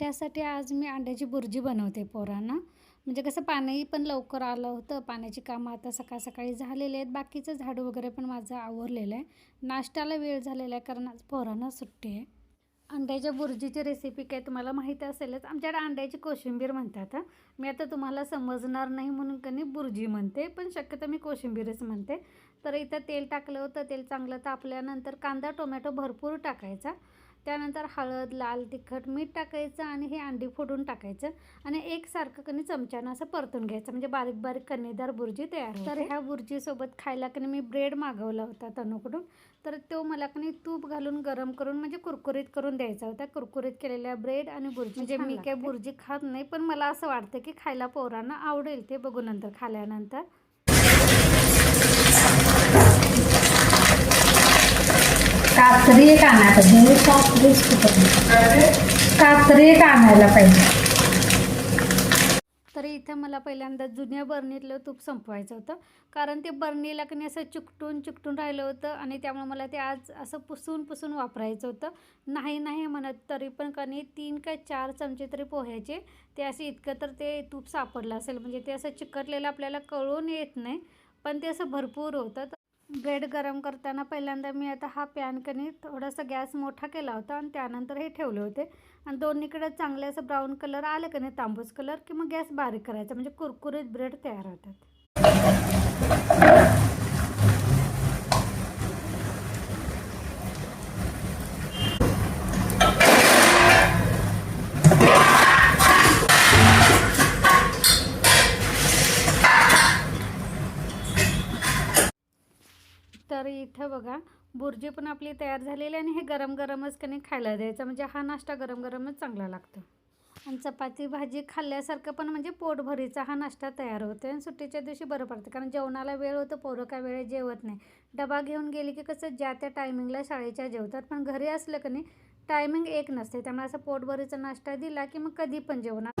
नाश्त्यासाठी आज मी अंड्याची बुर्जी बनवते पोरांना. म्हणजे कसं पाणी पण लवकर आलं होतं पाण्याची कामं आता सकाळ सकाळी झालेली आहेत. बाकीचं झाडू वगैरे पण माझं आवरलेलं आहे. नाश्त्याला वेळ झालेला आहे कारण आज पोरांना सुट्टी आहे. अंड्याच्या बुर्जीची रेसिपी काय तुम्हाला माहीत असेलच. आमच्याकडे अंड्याची कोशिंबीर म्हणतात मी आता तुम्हाला समजणार नाही म्हणून कनी बुर्जी म्हणते पण शक्यतो मी कोशिंबीरच म्हणते. तर इथं तेल टाकलं होतं तेल चांगलं तापल्यानंतर कांदा टोमॅटो भरपूर टाकायचा. त्यानंतर हळद लाल तिखट मीठ टाकायचं आणि हे अंडी फोडून टाकायचं आणि एकसारखं कणी चमच्यानं असं परतून घ्यायचं. म्हणजे बारीक बारीक कणीदार बुर्जी तयार. तर ह्या बुर्जीसोबत खायला कणी मी ब्रेड मागवला होता तनुकडून तर तो मला कणी तूप घालून गरम करून म्हणजे कुरकुरीत करून द्यायचा होता. कुरकुरीत केलेल्या ब्रेड आणि बुर्जी म्हणजे मी काय बुर्जी खात नाही पण मला असं वाटतं की खायला पोरांना आवडेल ते बघू नंतर खाल्यानंतर. कात्री एक आणायला पाहिजे कात्रीच कुठं कात्री एक आणायला पाहिजे? तर इथं मला पहिल्यांदा जुन्या बर्नीतलं तूप संपवायचं होतं. कारण ते बर्नीला कणी असं चिकटून चिकटून राहिलं होतं आणि त्यामुळे मला ते आज असं पुसून पुसून वापरायचं होतं. नाही नाही म्हणत तरी पण कणी तीन का चार चमचे तरी पोह्याचे. ते असे इतकं तर ते तूप सापडलं असेल. म्हणजे ते असं चिकटलेलं आपल्याला कळून येत नाही. पण ते असं भरपूर होतं. ब्रेड गरम करताना पहिल्यांदा मी आता हा पॅन कनी थोडासा गॅस मोठा केला होता आणि त्यानंतर हे ठेवले होते. आणि दोन्हीकडे चांगले असं ब्राऊन कलर आलं का नाही तांबूस कलर की मग गॅस बारीक करायचा. म्हणजे कुरकुरीत ब्रेड तयार होतात. तर इथं बघा बुर्जी पण आपली तयार झालेली आहे आणि हे गरम गरमच कणी खायला द्यायचं. म्हणजे हा नाश्ता गरम गरमच चांगला लागतो. आणि चपाती भाजी खाल्ल्यासारखं पण म्हणजे पोटभरीचा हा नाश्ता तयार होतो आणि सुट्टीच्या दिवशी बरं पडतं. कारण जेवणाला वेळ होतं पोरं काय वेळेत जेवत नाही. डबा घेऊन गेली की कसं ज्या त्या टायमिंगला शाळेच्या जेवतात. पण घरी असलं की नाही टायमिंग एक नसते. त्यामुळे असं पोटभरीचा नाश्ता दिला की मग कधी पण जेवणार.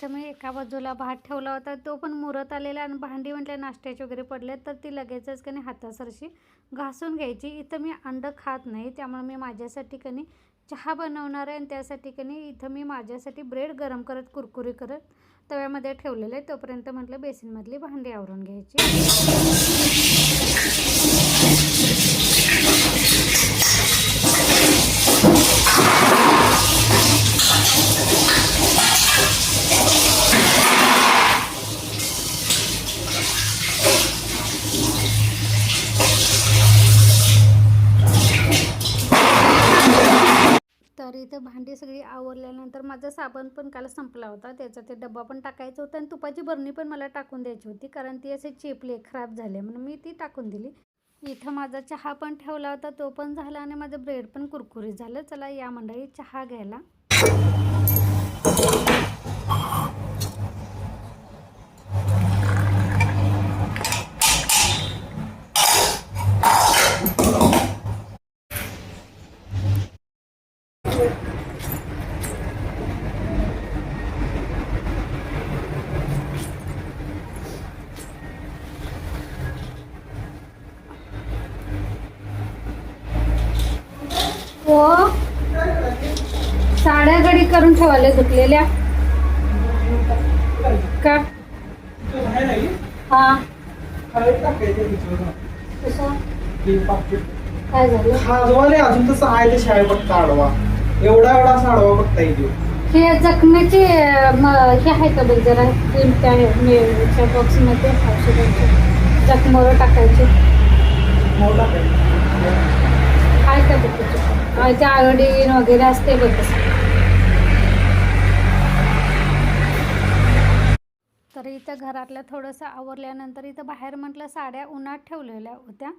इथं मी एका बाजूला भात ठेवला होता तो पण मुरत आलेला आणि भांडी म्हटलं नाश्त्याचे वगैरे पडले तर ती लगेचच कणी हातासरशी घासून घ्यायची. इथं मी अंडं खात नाही त्यामुळे मी माझ्यासाठी कणी चहा बनवणार आहे आणि त्यासाठी कणी इथं मी माझ्यासाठी ब्रेड गरम करत कुरकुरी करत तव्यामध्ये ठेवलेलं आहे. तोपर्यंत म्हटलं बेसिनमधली भांडी आवरून घ्यायची. आवरल्यानंतर माझा साबण पण काल संपला होता. त्याचा ते डब्बा पण टाकायचा होता आणि तुपाची बरणी पण मला टाकून द्यायची होती कारण ती असे चेपले खराब झाले. म्हणून मी ती टाकून दिली. इथं माझा चहा पण ठेवला होता तो पण झाला आणि माझं ब्रेड पण कुरकुरीत झालं. चला या मंडळी चहा घ्यायला. हो साड्या गडी करून ठेवायला धुतलेल्या का? हा. काय झालं? अजून तसं आहे ते शाळे फक्त आडवा. एवढा एवढा असा आडवा बघता येतो हे जखमेचे हे आहे का बघ जरा? क्रीम त्या बॉक्समध्ये औषधांचे. जखमावर टाकायचे. त्याच्यात? आयोडीन वगैरे असते बघ तर इथं घरातलं थोडंसं आवरल्यानंतर इथं बाहेर म्हटलं साड्या उन्हात ठेवलेल्या होत्या.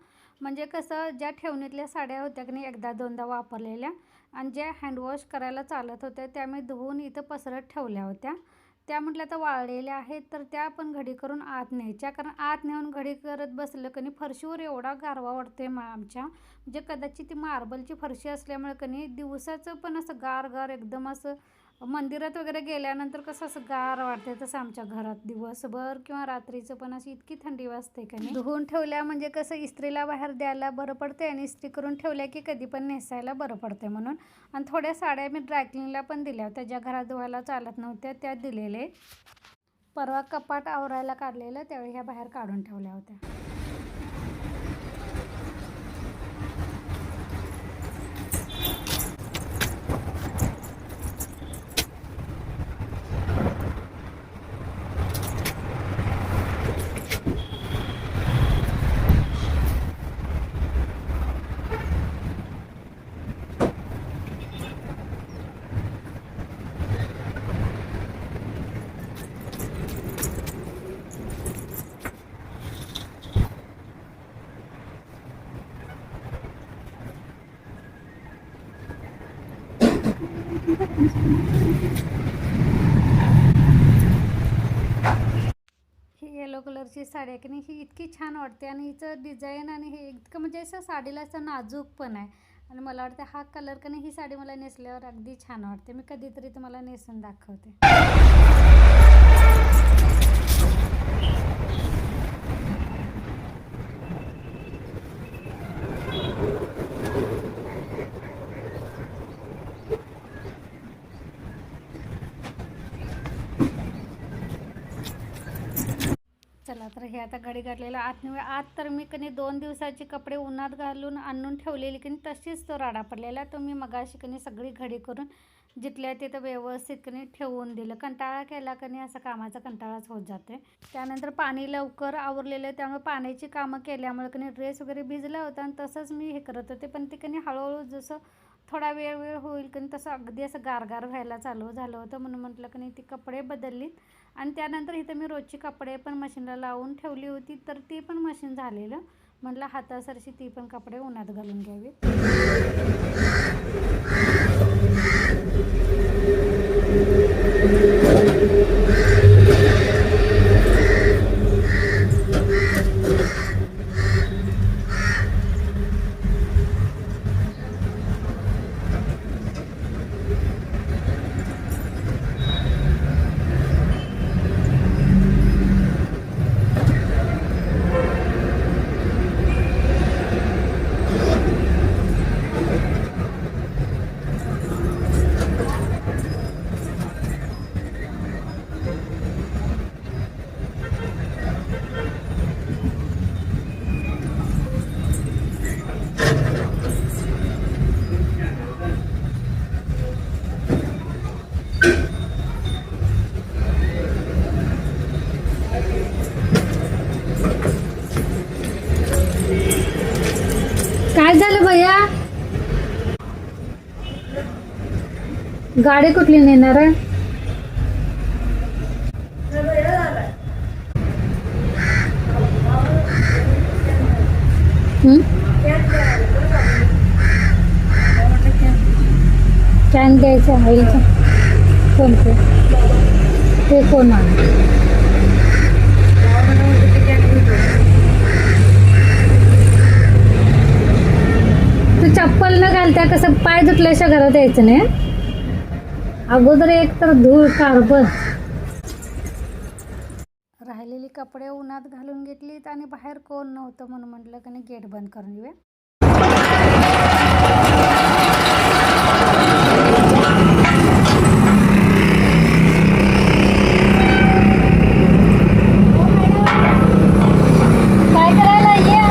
म्हणजे कसं ज्या ठेवणीतल्या साड्या होत्या की नाही एकदा दोनदा वापरलेल्या. आणि ज्या हँडवॉश करायला चालत होत्या त्या मी धुवून इथं पसरत ठेवल्या होत्या. त्या म्हटल्या तर वाळलेल्या आहेत तर त्या पण घडी करून आत न्यायच्या. कारण आत नेऊन घडी करत बसलं कनी फरशीवर एवढा गारवा वाटतोय मा आमच्या. म्हणजे कदाचित ती मार्बलची फरशी असल्यामुळे कनी दिवसाचं पण असं गार गार एकदम असं मंदिरात वगैरे गेल्यानंतर कसं असं गार वाटते तसं आमच्या घरात दिवसभर किंवा रात्रीचं पण अशी इतकी थंडी वाजते का नाही? धुवून ठेवल्या म्हणजे कसं इस्त्रीला बाहेर द्यायला बरं पडते आणि इस्त्री करून ठेवल्या की कधी पण नेसायला बरं पडते म्हणून. आणि थोड्या साड्या मी ड्रायक्लिनला पण दिल्या होत्या ज्या घरात धुवायला चालत नव्हत्या त्या दिलेले. परवा कपाट आवरायला काढलेलं त्यावेळी ह्या बाहेर काढून ठेवल्या होत्या. ही येलो कलरची साडी आहे की नाही ही इतकी छान वाटते आणि हिचं डिझाईन आणि हे इतकं म्हणजे असं साडीला असं नाजूक पण आहे. आणि मला वाटतं हा कलर का नाही ही साडी मला नेसल्यावर अगदी छान वाटते. मी कधीतरी तुम्हाला नेसून दाखवते. चला तर हे आता घडी घातलेलं आत नव्हे आत तर मी कनी दोन दिवसाचे कपडे उन्हात घालून आणून ठेवलेली कनी तशीच तो राडा पडलेला. तो मी मगाशी कनी सगळी घडी करून जिथल्या तिथं व्यवस्थित कनी ठेवून दिलं. कंटाळा केला कनी असा कामाचा कंटाळाच होत जाते त्यानंतर पाणी लवकर आवरलेलं आहे. त्यामुळे पाण्याची कामं केल्यामुळे कनी ड्रेस वगैरे भिजला होता आणि तसंच मी हे करत होते. पण ते कनी हळूहळू जसं थोडा वेळ वेळ होईल कनी तसं अगदी असं गारगार व्हायला चालू झालं होतं म्हणून म्हटलं की नाही ती कपडे बदललीत. आणि त्यानंतर इथं मी रोजची कपडे पण मशीनला लावून ठेवली होती तर ती पण मशीन झालेलं. म्हटलं हातासरशी ती पण कपडे उन्हात घालून घ्यावी. गाडी कुठली नेणार आहे? कॅन द्यायचं ऑइलचं कोणते? ते कोण आहे? तू चप्पल न घालता कसं पाय धुतल्याशिवाय घरात यायचं नाही अगोदर एक तर धूळ कार्बन राहिलेली कपडे उन्हात घालून घेतलीत आणि बाहेर कोण नव्हतं म्हणून म्हटलं की नाही गेट बंद करून घेऊया काय करायला ये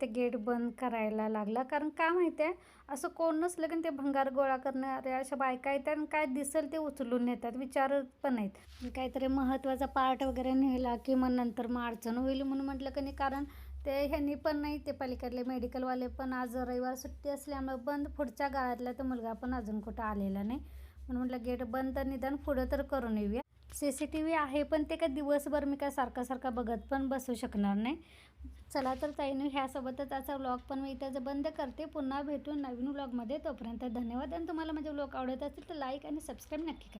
ते गेट बंद करायला लागला. कारण का माहिती आहे असं कोण नसलं की ते भंगार गोळा करणाऱ्या अशा बायका येतात आणि काय दिसेल ते उचलून नेतात विचारत पण आहेत काहीतरी महत्त्वाचा पार्ट वगैरे नेला की मग नंतर मग अडचण होईल म्हणून म्हटलं की नाही. कारण ते ह्यांनी पण नाही ते पलीकडले मेडिकलवाले पण आज रविवार सुट्टी असल्यामुळे बंद पुढच्या गाळ्यातला तो मुलगा पण अजून कुठं आलेला नाही. म्हणून म्हटलं गेट बंद तर निदान पुढं तर करून येऊया. सी सी टी व्ही आहे पण ते काय दिवसभर मी काय सारखा सारखा बघत पण बसू शकणार नाही. चला तर ताईने ह्यासोबतच आजचा व्लॉग पण मी इथं बंद करते. पुन्हा भेटून नवीन व्लॉगमध्ये तोपर्यंत धन्यवाद. आणि तुम्हाला माझे व्लॉग आवडत असतील तर लाईक आणि सबस्क्राईब नक्की करा.